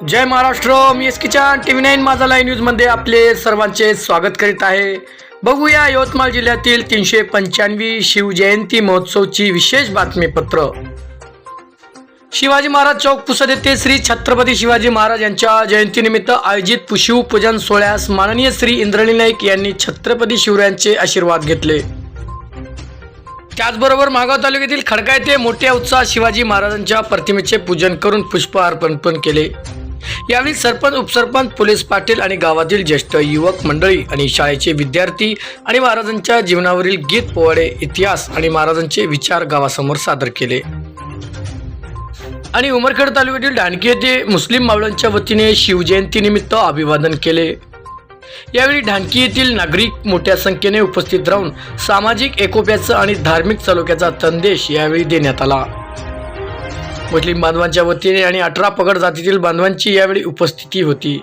जय महाराष्ट्र मी S kitchen T V nine माझा live न्यूजमध्ये आपले सर्वांचे स्वागत करीत आहे. बघूया यवतमाळ जिल्ह्यातील तीनशे पंच्याण्णवी शिवजयंती महोत्सवची विशेष बातमीपत्र. शिवाजी महाराज चौक पुसद येथे श्री छत्रपती शिवाजी महाराज यांच्या जयंतीनिमित्त आयोजित शिवपूजन सोहळ्यास माननीय श्री इंद्रणी नाईक यांनी छत्रपती शिवरायांचे आशीर्वाद घेतले. त्याचबरोबर मागाव तालुक्यातील खडका येथे मोठ्या उत्साहात शिवाजी महाराजांच्या प्रतिमेचे पूजन करून पुष्प अर्पण पण केले. यावेळी सरपंच उपसरपंच पोलीस पाटील आणि गावातील ज्येष्ठ युवक मंडळी आणि शाळेचे विद्यार्थी आणि महाराजांच्या जीवनावरील गीत पोवाडे इतिहास आणि महाराजांचे विचार गावासमोर सादर केले. आणि उमरखेड तालुक्यातील ढाणकी येथे मुस्लिम मावळ्यांच्या वतीने शिवजयंतीनिमित्त अभिवादन केले. यावेळी ढाणकी येथील नागरिक मोठ्या संख्येने उपस्थित राहून सामाजिक एकोप्याचा आणि धार्मिक सलोख्याचा संदेश यावेळी देण्यात आला. मुस्लिम बांधवांच्या वतीने आणि अठरा पगड जातीतील बांधवांची यावेळी उपस्थिती होती.